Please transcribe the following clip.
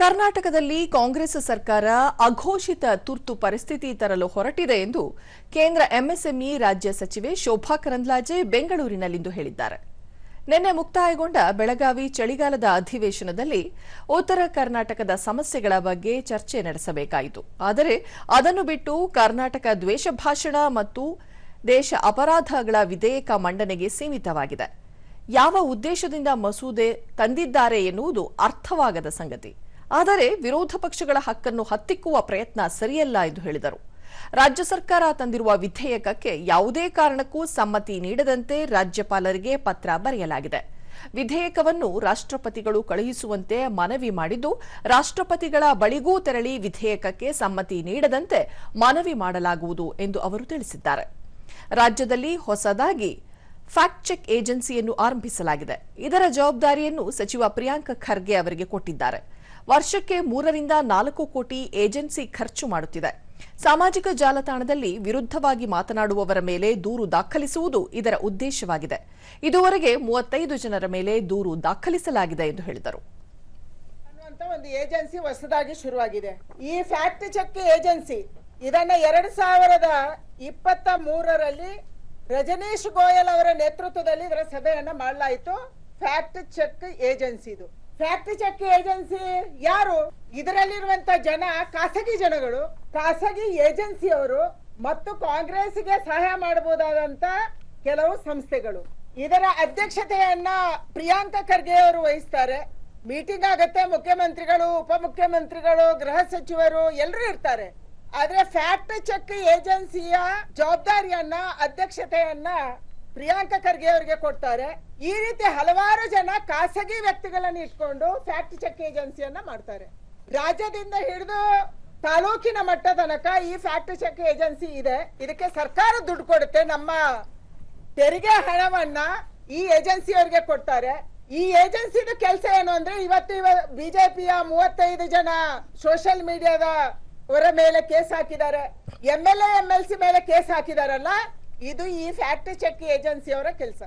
ಕರ್ನಾಟಕದಲ್ಲಿ ಕಾಂಗ್ರೆಸ್ ಸರ್ಕಾರ ಅಘೋಷಿತ ತುರ್ತು ಪರಿಸ್ಥಿತಿ ತರಲು ಹೊರಟಿದೆ ಎಂದು ಕೇಂದ್ರ ಎಂಎಸ್ಎಂಇ ರಾಜ್ಯ ಸಚಿವೆ ಶೋಭಾ ಕರಂದ್ಲಾಜೆ ಬೆಂಗಳೂರಿನಲ್ಲಿಂದು ಹೇಳಿದ್ದಾರೆ. ನಿನ್ನೆ ಮುಕ್ತಾಯಗೊಂಡ ಬೆಳಗಾವಿ ಚಳಿಗಾಲದ ಅಧಿವೇಶನದಲ್ಲಿ ಉತ್ತರ ಕರ್ನಾಟಕದ ಸಮಸ್ಯೆಗಳ ಬಗ್ಗೆ ಚರ್ಚೆ ನಡೆಸಬೇಕಾಯಿತು. ಆದರೆ ಅದನ್ನು ಬಿಟ್ಟು ಕರ್ನಾಟಕ ದ್ವೇಷ ಭಾಷಣ ಮತ್ತು ದೇಶ ಅಪರಾಧಗಳ ವಿಧೇಯಕ ಮಂಡನೆಗೆ ಸೀಮಿತವಾಗಿದೆ. ಯಾವ ಉದ್ದೇಶದಿಂದ ಮಸೂದೆ ತಂದಿದ್ದಾರೆ ಎನ್ನುವುದು ಅರ್ಥವಾಗದ ಸಂಗತಿ. ಆದರೆ ವಿರೋಧ ಪಕ್ಷಗಳ ಹಕ್ಕನ್ನು ಹತ್ತಿಕ್ಕುವ ಪ್ರಯತ್ನ ಸರಿಯಲ್ಲ ಎಂದು ಹೇಳಿದರು. ರಾಜ್ಯ ಸರ್ಕಾರ ತಂದಿರುವ ವಿಧೇಯಕಕ್ಕೆ ಯಾವುದೇ ಕಾರಣಕ್ಕೂ ಸಮ್ಮತಿ ನೀಡದಂತೆ ರಾಜ್ಯಪಾಲರಿಗೆ ಪತ್ರ ಬರೆಯಲಾಗಿದೆ. ವಿಧೇಯಕವನ್ನು ರಾಷ್ಟ್ರಪತಿಗಳು ಕಳುಹಿಸುವಂತೆ ಮನವಿ ಮಾಡಿದ್ದು, ರಾಷ್ಟ್ರಪತಿಗಳ ಬಳಿಗೂ ತೆರಳಿ ವಿಧೇಯಕಕ್ಕೆ ಸಮ್ಮತಿ ನೀಡದಂತೆ ಮನವಿ ಮಾಡಲಾಗುವುದು ಎಂದು ಅವರು ತಿಳಿಸಿದ್ದಾರೆ. ರಾಜ್ಯದಲ್ಲಿ ಹೊಸದಾಗಿ ಫ್ಯಾಕ್ಟ್ ಚೆಕ್ ಏಜೆನ್ಸಿಯನ್ನು ಆರಂಭಿಸಲಾಗಿದೆ. ಇದರ ಜವಾಬ್ದಾರಿಯನ್ನು ಸಚಿವ ಪ್ರಿಯಾಂಕ ಖರ್ಗೆ ಅವರಿಗೆ ಕೊಟ್ಟಿದ್ದಾರೆ. ವರ್ಷಕ್ಕೆ ಮೂರರಿಂದ ನಾಲ್ಕು ಕೋಟಿ ಏಜೆನ್ಸಿ ಖರ್ಚು ಮಾಡುತ್ತಿದೆ. ಸಾಮಾಜಿಕ ಜಾಲತಾಣದಲ್ಲಿ ವಿರುದ್ಧವಾಗಿ ಮಾತನಾಡುವವರ ಮೇಲೆ ದೂರು ದಾಖಲಿಸುವುದು ಇದರ ಉದ್ದೇಶವಾಗಿದೆ. ಇದುವರೆಗೆ ಮೂವತ್ತೈದು ಜನರ ಮೇಲೆ ದೂರು ದಾಖಲಿಸಲಾಗಿದೆ ಎಂದು ಹೇಳಿದರು. ಒಂದು ಏಜೆನ್ಸಿ ಹೊಸದಾಗಿ ಶುರುವಾಗಿದೆ. ಈ ಫ್ಯಾಕ್ಟ್ ಚೆಕ್ ಏಜೆನ್ಸಿ ಇದನ್ನ ಎರಡ್ ಸಾವಿರದ ಇಪ್ಪತ್ತ ಮೂರರಲ್ಲಿ ರಜನೀಶ್ ಗೋಯಲ್ ಅವರ ನೇತೃತ್ವದಲ್ಲಿ ಇದರ ಸಭೆಯನ್ನ ಮಾಡಲಾಯಿತು. ಫ್ಯಾಕ್ಟ್ ಚೆಕ್ ಏಜೆನ್ಸಿದು. ಫ್ಯಾಕ್ಟ್ ಚೆಕ್ ಏಜೆನ್ಸಿ ಯಾರು? ಇದರಲ್ಲಿರುವಂತ ಜನ, ಖಾಸಗಿ ಜನಗಳು. ಖಾಸಗಿ ಏಜೆನ್ಸಿಯವರು ಮತ್ತು ಕಾಂಗ್ರೆಸ್ಗೆ ಸಹಾಯ ಮಾಡಬಹುದಾದಂತ ಕೆಲವು ಸಂಸ್ಥೆಗಳು. ಇದರ ಅಧ್ಯಕ್ಷತೆಯನ್ನ ಪ್ರಿಯಾಂಕ ಖರ್ಗೆ ಅವರು ವಹಿಸ್ತಾರೆ. ಮೀಟಿಂಗ್ ಆಗತ್ತೆ. ಮುಖ್ಯಮಂತ್ರಿಗಳು, ಉಪಮುಖ್ಯಮಂತ್ರಿಗಳು, ಗೃಹ ಸಚಿವರು ಎಲ್ಲರೂ ಇರ್ತಾರೆ. ಆದ್ರೆ ಫ್ಯಾಕ್ಟ್ ಚೆಕ್ ಏಜೆನ್ಸಿಯ ಜವಾಬ್ದಾರಿಯನ್ನ, ಅಧ್ಯಕ್ಷತೆಯನ್ನ ಪ್ರಿಯಾಂಕ ಖರ್ಗೆ ಅವರಿಗೆ ಕೊಡ್ತಾರೆ. ಈ ರೀತಿ ಹಲವಾರು ಜನ ಖಾಸಗಿ ವ್ಯಕ್ತಿಗಳನ್ನ ಇಟ್ಕೊಂಡು ಫ್ಯಾಕ್ಟ್ ಚೆಕ್ ಏಜೆನ್ಸಿಯನ್ನ ಮಾಡ್ತಾರೆ. ರಾಜ್ಯದಿಂದ ಹಿಡಿದು ತಾಲೂಕಿನ ಮಟ್ಟ ತನಕ ಈ ಫ್ಯಾಕ್ಟ್ ಚೆಕ್ ಏಜೆನ್ಸಿ ಇದೆ. ಇದಕ್ಕೆ ಸರ್ಕಾರ ದುಡ್ಡು ಕೊಡುತ್ತೆ. ನಮ್ಮ ತೆರಿಗೆ ಹಣವನ್ನ ಈ ಏಜೆನ್ಸಿ ಅವರಿಗೆ ಕೊಡ್ತಾರೆ. ಈ ಏಜೆನ್ಸಿದು ಕೆಲಸ ಏನು ಅಂದ್ರೆ ಇವತ್ತು ಇವ ಬಿಜೆಪಿಯ ಮೂವತ್ತೈದು ಜನ ಸೋಷಿಯಲ್ ಮೀಡಿಯಾದ ಅವರ ಮೇಲೆ ಕೇಸ್ ಹಾಕಿದ್ದಾರೆ. M L A M L C ಮೇಲೆ ಕೇಸ್ ಹಾಕಿದಾರಲ್ಲ, ಇದು ಈ ಫ್ಯಾಕ್ಟ್ ಚೆಕ್ ಏಜೆನ್ಸಿ ಅವರ ಕೆಲಸ.